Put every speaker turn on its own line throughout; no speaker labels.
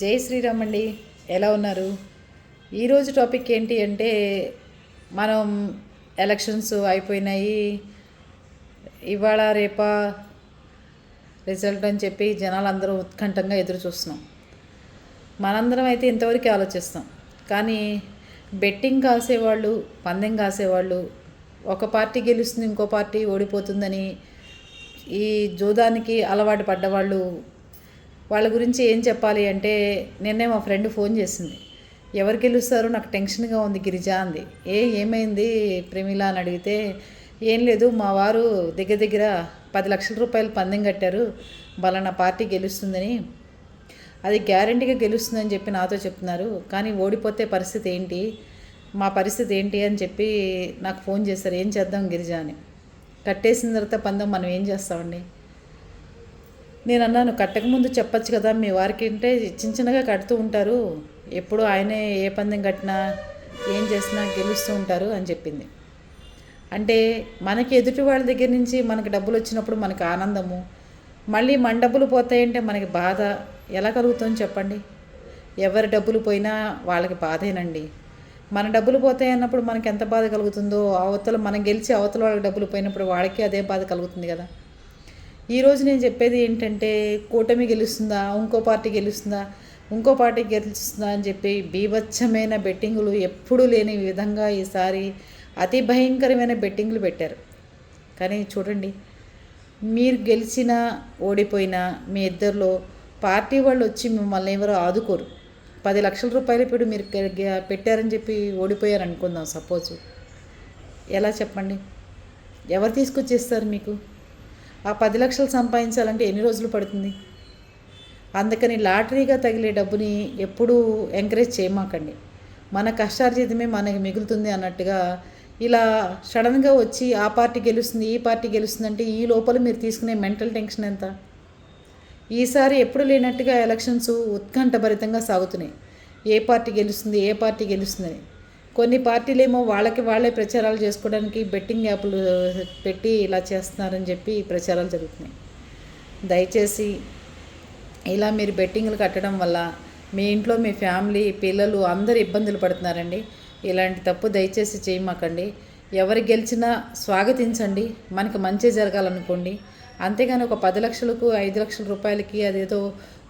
జై శ్రీరామ్ అండి ఎలా ఉన్నారు? ఈరోజు టాపిక్ ఏంటి అంటే మనం ఎలక్షన్స్ అయిపోయినాయి. ఇవాళ రేపా రిజల్ట్ అని చెప్పి జనాలందరూ ఉత్కంఠంగా ఎదురు చూస్తున్నాం. మనందరం అయితే ఇంతవరకు ఆలోచిస్తాం. కానీ బెట్టింగ్ కాసేవాళ్ళు పందెం కాసేవాళ్ళు ఒక పార్టీ గెలుస్తుంది ఇంకో పార్టీ ఓడిపోతుందని ఈ జూదానికి అలవాటు పడ్డవాళ్ళు వాళ్ళ గురించి ఏం చెప్పాలి అంటే నిన్నే మా ఫ్రెండ్ ఫోన్ చేసింది. ఎవరు గెలుస్తారో నాకు టెన్షన్గా ఉంది గిరిజ అంది. ఏ ఏమైంది? ప్రమీల అని అడిగితే ఏం లేదు మా వారు దగ్గర దగ్గర పది లక్షల రూపాయలు పందెం కట్టారు. బలానా పార్టీ గెలుస్తుందని. అది గ్యారంటీగా గెలుస్తుందని చెప్పి నాతో చెప్తున్నారు. కానీ ఓడిపోతే పరిస్థితి ఏంటి? మా పరిస్థితి ఏంటి? అని చెప్పి నాకు ఫోన్ చేశారు. ఏం చేద్దాం గిరిజ అని. కట్టేసిన తర్వాత పందెం మనం ఏం చేస్తామండి? నేను అన్నాను కట్టకముందు చెప్పచ్చు కదా మీ వారికి అంటే చిన్న చిన్నగా కడుతూ ఉంటారు. ఎప్పుడు ఆయనే ఏ పందెం కట్టినా ఏం చేసినా గెలుస్తూ ఉంటారు అని చెప్పింది. అంటే మనకి ఎదుటి వాళ్ళ దగ్గర నుంచి మనకు డబ్బులు వచ్చినప్పుడు మనకి ఆనందము. మళ్ళీ మన డబ్బులు పోతాయంటే మనకి బాధ. ఎలా కలుగుతుందో చెప్పండి? ఎవరి డబ్బులు పోయినా వాళ్ళకి బాధేనండి. మన డబ్బులు పోతాయి అన్నప్పుడు మనకి ఎంత బాధ కలుగుతుందో అవతల మనం గెలిచి అవతల వాళ్ళకి డబ్బులు పోయినప్పుడు వాళ్ళకి అదే బాధ కలుగుతుంది కదా. ఈరోజు నేను చెప్పేది ఏంటంటే కూటమి గెలుస్తుందా ఇంకో పార్టీ గెలుస్తుందా ఇంకో పార్టీ గెలుస్తుందా అని చెప్పి బీభత్సమైన బెట్టింగులు ఎప్పుడూ లేని విధంగా ఈసారి అతి భయంకరమైన బెట్టింగులు పెట్టారు. కానీ చూడండి మీరు గెలిచినా ఓడిపోయినా మీ ఇద్దరిలో పార్టీ వాళ్ళు వచ్చి మిమ్మల్ని ఎవరో ఆదుకోరు. పది లక్షల రూపాయలు ఇప్పుడు మీరు పెట్టారని చెప్పి ఓడిపోయారు అనుకుందాం సపోజ్. ఎలా చెప్పండి? ఎవరు తీసుకొచ్చేస్తారు మీకు? ఆ పది లక్షలు సంపాదించాలంటే ఎన్ని రోజులు పడుతుంది? అందుకని లాటరీగా తగిలే డబ్బుని ఎప్పుడూ ఎంకరేజ్ చేయమాకండి. మన కష్టార్జితమే మనకి మిగులుతుంది అన్నట్టుగా ఇలా సడన్గా వచ్చి ఆ పార్టీ గెలుస్తుంది ఈ పార్టీ గెలుస్తుంది అంటే ఈ లోపల మీరు తీసుకునే మెంటల్ టెన్షన్ ఎంత? ఈసారి ఎప్పుడు లేనట్టుగా ఎలక్షన్స్ ఉత్కంఠభరితంగా సాగుతున్నాయి. ఏ పార్టీ గెలుస్తుంది ఏ పార్టీ గెలుస్తుంది కొన్ని పార్టీలేమో వాళ్ళకి వాళ్ళే ప్రచారాలు చేసుకోవడానికి బెట్టింగ్ యాప్లు పెట్టి ఇలా చేస్తున్నారని చెప్పి ప్రచారాలు జరుగుతున్నాయి. దయచేసి ఇలా మీరు బెట్టింగ్లు కట్టడం వల్ల మీ ఇంట్లో మీ ఫ్యామిలీ పిల్లలు అందరు ఇబ్బందులు పడుతున్నారండి. ఇలాంటి తప్పు దయచేసి చేయమాకండి. ఎవరు గెలిచినా స్వాగతించండి. మనకి మంచి జరగాలనుకోండి. అంతేగాని ఒక పది లక్షలకు ఐదు లక్షల రూపాయలకి అదేదో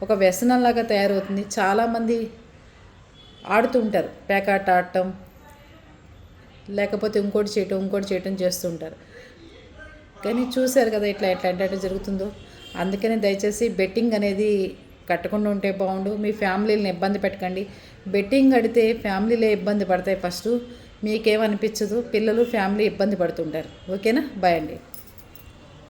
ఒక వ్యసనంలాగా తయారవుతుంది. చాలామంది ఆడుతుంటారు పేకాట ఆడటం లేకపోతే ఇంకోటి చేయటం ఇంకోటి చేయటం చేస్తుంటారు. కానీ చూశారు కదా ఇట్లా ఎట్లా అంటే జరుగుతుందో. అందుకని దయచేసి బెట్టింగ్ అనేది కట్టకుండా ఉంటే బాగుండు. మీ ఫ్యామిలీని ఇబ్బంది పెట్టకండి. బెట్టింగ్ కడితే ఫ్యామిలీలే ఇబ్బంది పడతాయి ఫస్ట్. మీకేమనిపించదు పిల్లలు ఫ్యామిలీ ఇబ్బంది పడుతుంటారు. ఓకేనా? బాయ్ అండి.